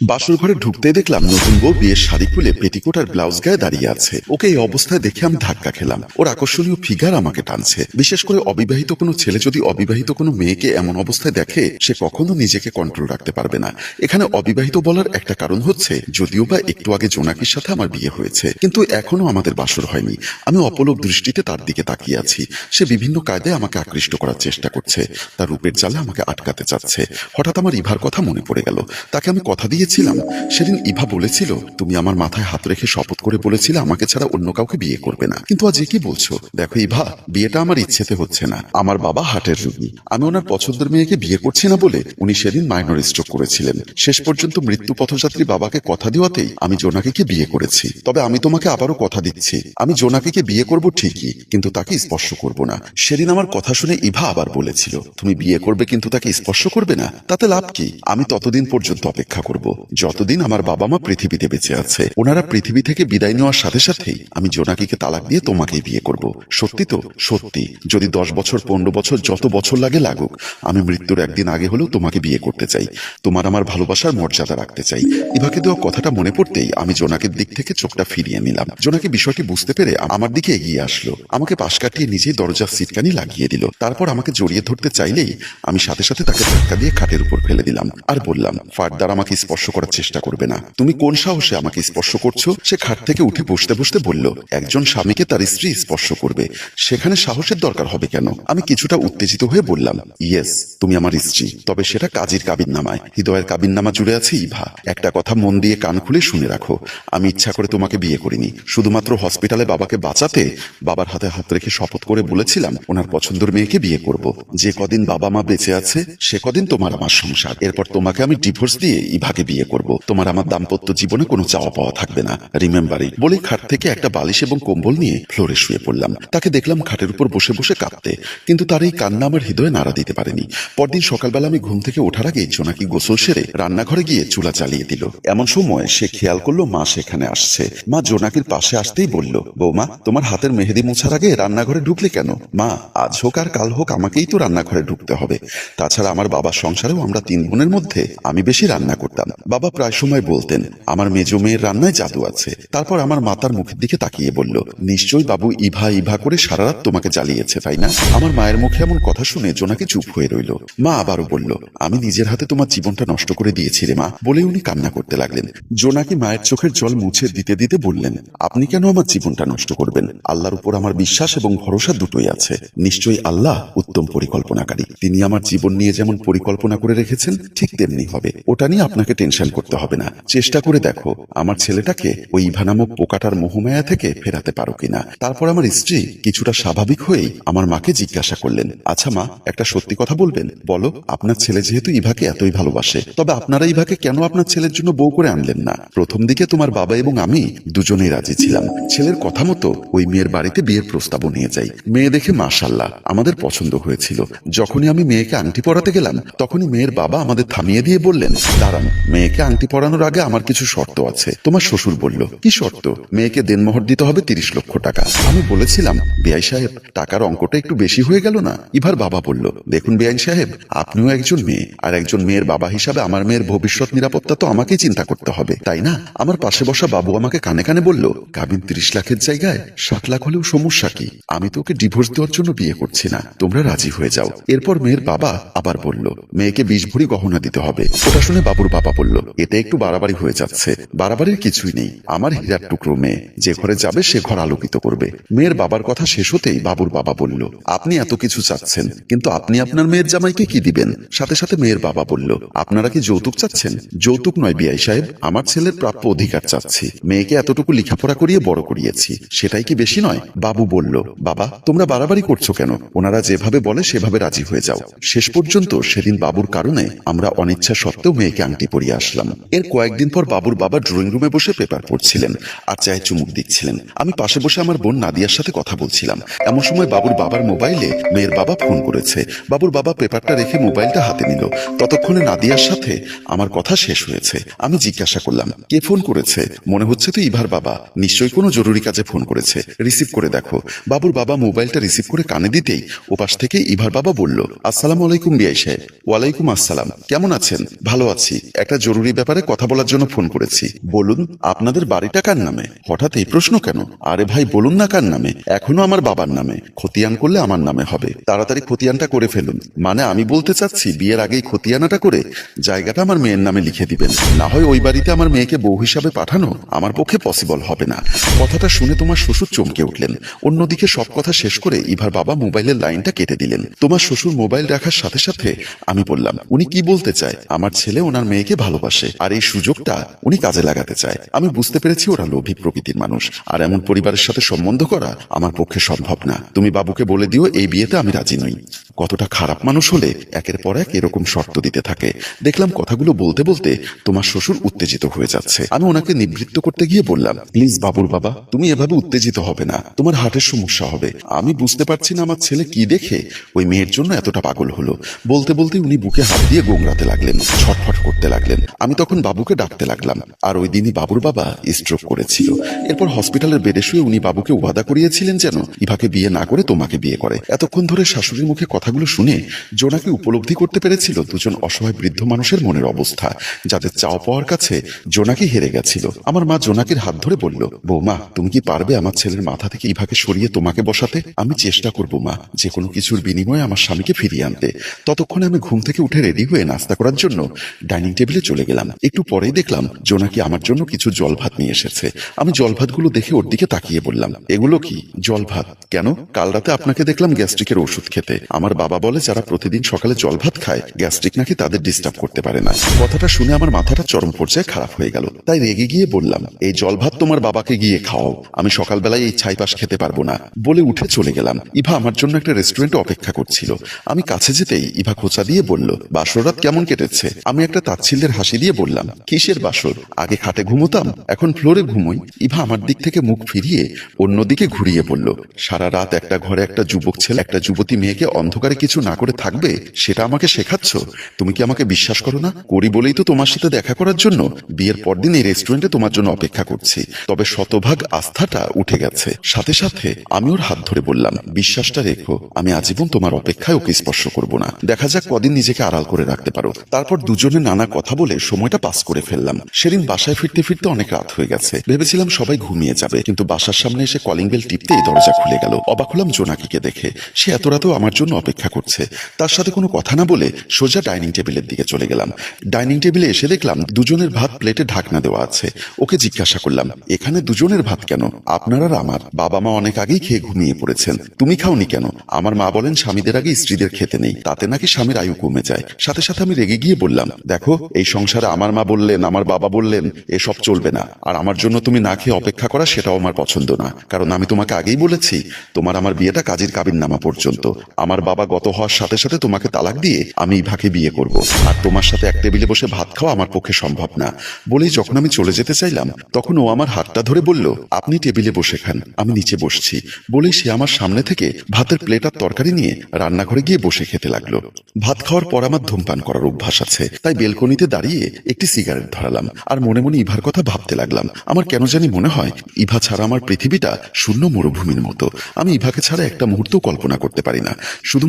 বাসর ঘরে ঢুকতে দেখলাম নতুন বউ বিয়ের শাড়ি খুলে পেটিকোট আর ব্লাউজ গায়ে দাঁড়িয়ে আছে। ওকে এই অবস্থায় দেখে আমি ধাক্কা খেলাম। ওর আকর্ষণীয় ফিগার আমাকে টানছে। বিশেষ করে অবিবাহিত কোনো ছেলে যদি অবিবাহিত কোনো মেয়েকে এমন অবস্থায় দেখে, সে কখনো নিজেকে কন্ট্রোল রাখতে পারবে না। এখানে অবিবাহিত বলার একটা কারণ হচ্ছে, যদিও বা একটু আগে জোনাকির সাথে আমার বিয়ে হয়েছে, কিন্তু এখনও আমাদের বাসর হয়নি। আমি অপলক দৃষ্টিতে তার দিকে তাকিয়ে আছি। সে বিভিন্ন কায়দায় আমাকে আকৃষ্ট করার চেষ্টা করছে। তার রূপের জালে আমাকে আটকাতে চাচ্ছে। হঠাৎ আমার ইভার কথা মনে পড়ে গেল। তাকে আমি কথা দিয়েছিলাম সেদিন ইভা বলেছিল, তুমি আমার মাথায় হাত রেখে শপথ করে বলেছিলে, আমাকে ছাড়া অন্য কাউকে বিয়ে করবে না। কিন্তু আজ কি বলছো? দেখো ইভা, বিয়েটা আমার ইচ্ছেতে হচ্ছে না। আমার বাবা হার্টের রোগী। আমি ওনার পছন্দের মেয়েকে বিয়ে করছি না বলে উনি সেদিন মাইনর স্ট্রোক করেছিলেন। শেষ পর্যন্ত মৃত্যু পথযাত্রী বাবাকে কথা দেওয়াতেই আমি জোনাকিকে বিয়ে করেছি। তবে আমি তোমাকে আবারও কথা দিচ্ছি। আমি জোনাকিকে বিয়ে করব ঠিকই, কিন্তু তাকে স্পর্শ করব না। সেদিন আমার কথা শুনে ইভা আবার বলেছিল, তুমি বিয়ে করবে কিন্তু তাকে স্পর্শ করবে না? তাতে লাভ কি? আমি ততদিন পর্যন্ত অপেক্ষা করব। যতদিন আমার বাবা মা পৃথিবীতে বেঁচে আছে, ওনারা পৃথিবী থেকে বিদায় নেওয়ার সাথে সাথেই আমি জোনাকিকে তালাক দিয়ে তোমাকেই বিয়ে করব। সত্যি তো? সত্যি। যদি দশ বছর, পনেরো বছর, যত বছর লাগে লাগুক, আমি মৃত্যুর একদিন আগে হলেও তোমাকে বিয়ে করতে চাই। তোমার আমার ভালোবাসার মর্যাদা রাখতে চাই। ইভাকে দেওয়া কথাটা মনে পড়তেই আমি জোনাকের দিক থেকে চোখটা ফিরিয়ে নিলাম। জোনাকি বিষয়টি বুঝতে পেরে আমার দিকে এগিয়ে আসলো। আমাকে পাশ কাটিয়ে নিজেই দরজার সিটকানি লাগিয়ে দিল। তারপর আমাকে জড়িয়ে ধরতে চাইলেই আমি সাথে সাথে তাকে ধাক্কা দিয়ে খাটের উপর ফেলে দিলাম। আর বললাম, ফারদার, আমাকে স্পর্শ করার চেষ্টা করবে না। তুমি কোন সাহসে আমাকে স্পর্শ করছ? সে খাট থেকে উঠে বসতে বসতে বলল, একজন স্বামীকে তার স্ত্রী স্পর্শ করবে। সেখানে সাহসের দরকার হবে কেন? আমি কিছুটা উত্তেজিত হয়ে বললাম, ইয়েস, তুমি আমার স্ত্রী। তবে সেটা কাজীর কাবিন নামায় হৃদয়ের কাবিন নামা জুড়ে আছে ইভা। একটা কথা মন দিয়ে কান খুলে শুনে রাখো। আমি ইচ্ছা করে তোমাকে বিয়ে করিনি। শুধুমাত্র হসপিটালে বাবাকে বাঁচাতে বাবার হাতে হাত রেখে শপথ করে বলেছিলাম, ওনার পছন্দের মেয়েকে বিয়ে করব। যে কদিন বাবা মা বেঁচে আছে, সে কদিন তোমার আমার সংসার। এরপর তোমাকে আমি ডিভোর্স দিয়ে ইভাকে বিয়ে করব। তোমার আমার দাম্পত্য জীবনে কোনো চাওয়া পাওয়া থাকবে না। রিমেম্বার বলেই খাট থেকে একটা বালিশ এবং কম্বল নিয়ে ফ্লোরে শুয়ে পড়লাম। তাকে দেখলাম খাটের উপর বসে বসে কাঁদতে কিন্তু তার এই কান্না আমার হৃদয়ে নাড়া দিতে পারেনি। পরদিন সকালবেলা আমি ঘুম থেকে ওঠার আগে জোনাকি গোসল সেরে রান্নাঘরে গিয়ে চুলা চালিয়ে দিল। এমন সময় সে খেয়াল করল মা সেখানে আসছে। মা জোনাকির পাশে আসতেই বলল, বৌমা, তোমার হাতের মেহেদি মোছার আগে রান্নাঘরে ঢুকলে কেন? মা, আজ হোক আর কাল হোক আমাকেই তো রান্নাঘরে ঢুকতে হবে। তাছাড়া আমার বাবার সংসারেও আমরা তিন বোনের মধ্যে আমি বেশি রান্না করতাম। বাবা প্রায় সময় বলতেন, আমার মেজো মেয়ের রান্নায় জাদু আছে। তারপর আমার মাতার মুখের দিকে তাকিয়ে বলল, নিশ্চয়ই বাবু ইভা ইভা করে সারা রাত তোমাকে জ্বালিয়েছে, তাই না? আমার মায়ের মুখে এমন কথা শুনে জোনাকে চুপ হয়ে রইল। মা আবারও বলল, আমি নিজের হাতে তোমার জীবনটা নষ্ট করে দিয়েছি রে মা। বলে উনি কান্না করতে লাগলেন। জোনাকি মায়ের চোখের জল মুছে দিতে দিতে বললেন, আপনি কেন আমার জীবনটা নষ্ট করবেন? আল্লাহর উপর আমার বিশ্বাস এবং ভরসা দুটোই আছে। নিশ্চয়ই আল্লাহ উত্তম পরিকল্পনাকারী। তিনি আমার জীবন নিয়ে যেমন পরিকল্পনা করে রেখেছেন, ঠিক তেমনি হবে। ওটা নিয়ে আপনাকে টেনশন করতে হবে না। চেষ্টা করে দেখো, আমার ছেলেটাকে ওই ইভা নামক পোকাটার মোহমায়া থেকে ফেরাতে পারো কিনা। তারপর আমার স্ত্রী কিছুটা স্বাভাবিক হয়েই আমার মাকে জিজ্ঞাসা করলেন আচ্ছা মা, একটা সত্যি কথা বলবেন? বলো, আপনার ছেলে যেহেতু ইভাকে এতই ভালোবাসে, তবে আপনারা ইভাকে কেন আপনার ছেলের জন্য বউ করে আনলেন না? প্রথম দিকে তোমার বাবা এবং আমি দুজনেই রাজি ছিলাম। ছেলের কথা মতো ওই মেয়ের বাড়িতে বিয়ের প্রস্তাবও নিয়ে যাই। মেয়ে দেখে মাশাল্লাহ আমাদের পছন্দ হয়েছিল। যখনই আমি মেয়েকে আংটি পরাতে গেলাম, তখনই মেয়ের বাবা আমাদের থামিয়ে দিয়ে বললেন, দাঁড়ান মেয়েকে আংটি পরানোর আগে আমার কিছু শর্ত আছে। তোমার শ্বশুর বলল, কি শর্ত? মেয়েকে দেনমোহর দিতে হবে তিরিশ লক্ষ টাকা। আমি বলেছিলাম বেআই সাহেব, টাকার অঙ্কটা একটু বেশি হয়ে গেল না? ইভার বাবা বলল, দেখুন বেআইন সাহেব, আপনিও একজন মেয়ে, আর একজন মেয়ের বাবা হিসাবে আমার মেয়ের ভবিষ্যৎ নিরাপত্তা তো আমাকেই চিন্তা করতে হবে, তাই না? আমার পাশে বসা বাবু আমাকে কানে কানে বলল কাবিন তিরিশ লাখের জায়গায় ষাট লাখ হলেও সমস্যা কি? আমি তো ওকে ডিভোর্স দেওয়ার জন্য বিয়ে করছি না। তোমরা রাজি হয়ে যাও। এরপর মেয়ের বাবা আবার বলল, মেয়েকে বিশ ভরি গহনা দিতে হবে। ওটা শুনে বাবুর বাবা বলল এতে একটু বাড়াবাড়ি হয়ে যাচ্ছে। বাড়াবাড়ির কিছুই নেই। আমার হীরার টুকরো মেয়ে, যে ঘরে যাবে সে ঘর আলোকিত করবে। মেয়ের বাবার কথা শেষ হতেই বাবুর বাবা বলল, আপনি এত কিছু চাচ্ছেন, কিন্তু আপনি আপনার মেয়ের জামাইকে কি দিবেন? সাথে সাথে মেয়ের বাবা বলল, আপনারা কি যৌতুক চাচ্ছেন? যৌতুক নয় বিআই সাহেব, আমার ছেলের প্রাপ্য অধিকার চাচ্ছি। মেয়েকে এতটুকু লেখাপড়া করিয়ে বড় করিয়েছি। সেটাই কি বেশি নয়? বাবু বলল, বাবা, তোমরা বাড়াবাড়ি করছ কেন? ওনারা যেভাবে বলে সেভাবে রাজি হয়ে যাও। শেষ পর্যন্ত সেদিন বাবুর কারণে আমরা অনিচ্ছা সত্ত্বেও মেয়েকে আংটি পরিয়ে আসলাম। এর কয়েকদিন পর বাবুর বাবা ড্রয়িং রুমে বসে পেপার পড়ছিলেন। আর চায়ে চুমুক দিচ্ছিলেন। আমি পাশে বসে আমার বোন নাদিয়ার সাথে কথা বলছিলাম। এমন সময় বাবুর বাবার মোবাইলে মেয়ের বাবা ফোন করেছে। বাবুর বাবা পেপারটা রেখে মোবাইলটা হাতে নিল। ততক্ষণে নাদিয়ার সাথে আমার কথা শেষ হয়েছে। আমি জিজ্ঞাসা করলাম, কে ফোন করেছে? মনে হচ্ছে তো ইভার বাবা। নিশ্চয়ই কোনো জরুরি কাজে ফোন করেছে। রিসিভ করে দেখো। বাবুর বাবা মোবাইলটা রিসিভ করে কানে দিতেই ওপাশ থেকে ইভার বাবা বলল, আসসালাম আলাইকুম বিআই সাহেব। ওয়ালাইকুম আসসালাম। কেমন আছেন? ভালো আছি। একটা জরুরি ব্যাপারে কথা বলার জন্য ফোন করেছি। বলুন, আপনাদের বাড়িটা কার নামে? হঠাৎ এই প্রশ্ন কেন? আরে ভাই, বলুন না কার নামে। এখনও আমার বাবার নামে। খতিয়ান করলে আমার নামে হবে। তাড়াতাড়ি খতিয়ানটা করে ফেলুন। মানে আমি বলতে চাচ্ছি, বিয়ের আগেই খতিয়ানাটা করে জায়গাটা আমার মেয়ের নামে লিখে দিবেন। না হয় ওই বাড়িতে আমার মেয়েকে বউ হিসাবে পাঠানো আমার পক্ষে পসিবল হবে না। কথাটা শুনে তোমার শ্বশুর চমকে উঠলেন। অন্যদিকে সব কথা শেষ করে ইভার বাবা মোবাইলের লাইনটা কেটে দিলেন। তোমার শ্বশুর মোবাইল রাখার সাথে সাথে আমি বললাম, উনি কি বলতে চায়? আমার ছেলে ওনার মেয়েকে ভালোবাসে। আর এই সুযোগটা উনি কাজে লাগাতে চায়। আমি বুঝতে পেরেছি ওরা লোভী প্রকৃতির মানুষ। আর এমন পরিবারের সাথে সম্বন্ধ করা আমার পক্ষে সম্ভব না। তুমি বাবুকে বলে দিও, এই বিয়েতে আমি রাজি নই। কতটা খারাপ মানুষ হলে একের পর এক এরকম শর্ত দিতে থাকে। দেখলাম কথাগুলো বলতে বলতে তোমার শ্বশুর উত্তেজিত হয়ে যাচ্ছে। আমি ওনাকে নিবৃত্ত করতে গিয়ে বললাম, প্লিজ বাবুর বাবা, তুমি এভাবে উত্তেজিত হবে না। তোমার হার্টের সমস্যা হবে। আমি বুঝতে পারছি না আমার ছেলে কি দেখে। ওই মেয়ের জন্য এতটা পাগল হলো। বলতে বলতে উনি বুকে হাত দিয়ে গোংরাতে লাগলেন, ছটফট করতে লাগলেন। আমি তখন বাবুকে ডাকতে লাগলাম, আর ওই দিনই বাবুর বাবা স্ট্রোক করেছিল। এরপর হসপিটালের বেডে শুয়ে উনি বাবুকে ওয়াদা করিয়েছিলেন যেন ইভাকে বিয়ে না করে তোমাকে বিয়ে করে। এতক্ষণ ধরে শাশুড়ির মুখে কথাগুলো শুনে জোনাকে উপলব্ধি করতে পেরেছিল দুজন অসহায় বৃদ্ধ মানুষের মনের অবস্থা। যাদের চাও পাওয়ার কাছে জোনাকি হেরে গেছিল। আমার মা জোনাকির হাত ধরে বলল, বৌমা, তুমি কি পারবে আমার ছেলের মাথা থেকে ইভাকে সরিয়ে তোমাকে বসাতে? আমি চেষ্টা করব, মা যে কোনো কিছুর বিনিময়ে আমার স্বামীকে ফিরিয়ে আনতে। ততক্ষণে আমি ঘুম থেকে উঠে রেডি হয়ে নাস্তা করার জন্য ডাইনিং টেবিলে চলে গেলাম। একটু পরেই দেখলাম জোনাকি আমার জন্য কিছু জল ভাত নিয়ে এসেছে। আমি জল ভাতগুলো দেখে ওর দিকে তাকিয়ে বললাম, এগুলো কি? জল ভাত কেন? কাল রাতে আপনাকে দেখলাম গ্যাস্ট্রিকের ওষুধ খেতে। আমার বাবা বলে যারা প্রতিদিন সকালে জল ভাত খায়, গ্যাস্ট্রিক নাকি তাদের ডিস্টার্ব করতে পারে না। কথাটা শুনে আমার মাথাটা চরম পর্যায়ে খারাপ হয়ে গেল। তাই রেগে গিয়ে বললাম, এই জল ভাত তোমার বাবাকে গিয়ে খাওয়াও। আমি সকালবেলায় এই ছাই পাশ খেতে পারব না। বলে উঠে চলে গেলাম। ইভা আমার জন্য একটা রেস্টুরেন্টে অপেক্ষা করছিল। আমি কাছে যেতেই ইভা খোঁচা দিয়ে বলল বাসরাত কেমন কেটেছে? আমি একটা তাচ্ছিল্যের হাসি দিয়ে বললাম, কিসের বাসর? আগে খাটে ঘুমোতাম, এখন ফ্লোরে ঘুমোই। ইভা আমার দিক থেকে মুখ ফিরিয়ে অন্যদিকে ঘুরিয়ে বলল, সারা রাত একটা ঘরে একটা যুবক ছেলে, একটা যুবতী মেয়েকে অন্ধকারে কিছু না করে থাকবে, সেটা আমাকে শেখাচ্ছ। তুমি কি আমাকে বিশ্বাস করো না? করি বলেই তো তোমার সাথে দেখা করার জন্য বিয়ের পরদিন এই রেস্টুরেন্টে তোমার জন্য অপেক্ষা করছি। তবে শতভাগ আস্থাটা উঠে গেছে। সাথে সাথে আমি ওর হাত ধরে বললাম, বিশ্বাসটা রেখো, আমি আজীবন তোমার অপেক্ষায় ওকে স্পর্শ করব না। দেখা যাক কদিন নিজেকে আড়াল করে রাখতে পারো। তারপর দুজনে নানা কথা বলে সময়টা পাস করে ফেললাম। সেদিন বাসায় ফিরতে ফিরতে অনেক রাত হয়ে গেছে। ভেবেছিলাম সবাই ঘুমিয়ে যাবে, কিন্তু বাসার সামনে এসে কলিং বেল টিপতেই দরজা খুলে গেল। অবাক হলাম জোনাকিকে দেখে। সে এত রাতেও আমার জন্য অপেক্ষা করছে। তার সাথে কোনো কথা না বলে সোজা ডাইনিং টেবিলের দিকে চলে গেলাম। ডাইনিং টেবিলে এসে দেখলাম দুজনের ভাত প্লেটে ঢাকনা দেওয়া আছে। ওকে জিজ্ঞাসা করলাম, এখানে দুজনের ভাত কেন? আপনার আর আমার। বাবা মা অনেক আগেই খেয়ে ঘুমিয়ে পড়েছেন। তুমি খাওনি কেন? আমার মা বলেন স্বামীদের আগে স্ত্রীদের খেতে নেই। তাতে নাকি স্বামীর আয়ু কমে যায়। সাথে সাথে আমি রেগে গিয়ে বললাম, দেখো, এই সংসারে আমার মা বললেন, আমার বাবা বললেন, এসব চলবে না। আর আমার জন্য তুমি না খেয়ে অপেক্ষা করা সেটাও আমার পছন্দ না। কারণ আমি তোমাকে আগেই বলেছি, তোমার আমার বিয়েটা কাজের কাবিন নামা পর্যন্ত। আমার বাবা গত হওয়ার সাথে সাথে তোমাকে তালাক দিয়ে আমি ইভাকে বিয়ে করব। আর তোমার সাথে এক টেবিলে বসে ভাত খাওয়া আমার পক্ষে সম্ভব না। বলেই যখন আমি চলে যেতে চাইলাম, তখন ও আমার হাতটা ধরে বলল, আপনি টেবিলে বসে খান, আমি নিচে বসছি। বলেই সে আমার সামনে থেকে ভাতের প্লেট আর তরকারি নিয়ে রান্নাঘরে গিয়ে বসে খেতে লাগল। ভাত খাওয়ার পর আমার ধূমপান করার অভ্যাস আছে। তাই বেলকনিতে দাঁড়িয়ে একটি সিগারেট ধরালাম আর মনে মনে ইভার কথা ভাবতে লাগলাম। আমার কেন জানি মনে হয়, ইভা ছাড়া আমার পৃথিবীটা শূন্য মরুভূমির মতো। আমি ইভাকে ছাড়া একটা মুহূর্ত কল্পনা করতে পারি না।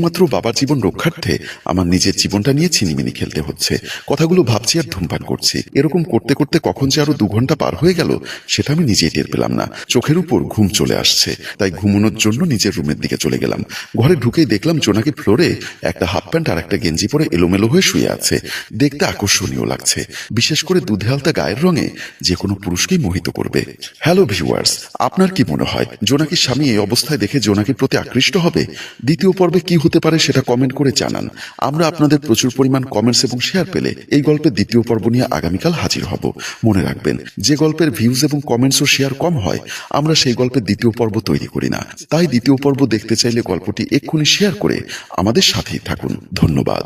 শুধুমাত্র বাবার জীবন রক্ষার্থে আমার নিজের জীবনটা নিয়ে ছিনিমিনি খেলতে হচ্ছে। কথাগুলো ভাবছি আর ধূমপান করছি। এরকম করতে করতে কখন যে আরও দু ঘণ্টা পার হয়ে গেল, সেটা আমি নিজেই টের পেলাম না। চোখের উপর ঘুম চলে আসছে, তাই ঘুমানোর জন্য নিজের রুমের দিকে চলে গেলাম। ঘরে ঢুকেই দেখলাম জোনাকি ফ্লোরে একটা হাফ প্যান্ট আর একটা গেঞ্জি পরে এলোমেলো হয়ে শুয়ে আছে। দেখতে আকর্ষণীয় লাগছে। বিশেষ করে দুধে আলতা গায়ের রঙে যে কোনো পুরুষকেই মোহিত করবে। হ্যালো ভিউয়ার্স, আপনার কি মনে হয়, জোনাকির স্বামী এই অবস্থায় দেখে জোনাকির প্রতি আকৃষ্ট হবে? দ্বিতীয় পর্বে কি হতে পারে সেটা কমেন্ট করে জানান। আমরা আপনাদের প্রচুর পরিমাণ কমেন্টস এবং শেয়ার পেলে এই গল্পের দ্বিতীয় পর্ব নিয়ে আগামীকাল হাজির হব। মনে রাখবেন, যে গল্পের ভিউজ এবং কমেন্টস ও শেয়ার কম হয়, আমরা সেই গল্পের দ্বিতীয় পর্ব তৈরি করি না। তাই দ্বিতীয় পর্ব দেখতে চাইলে গল্পটি এক্ষুনি শেয়ার করে আমাদের সাথেই থাকুন। ধন্যবাদ।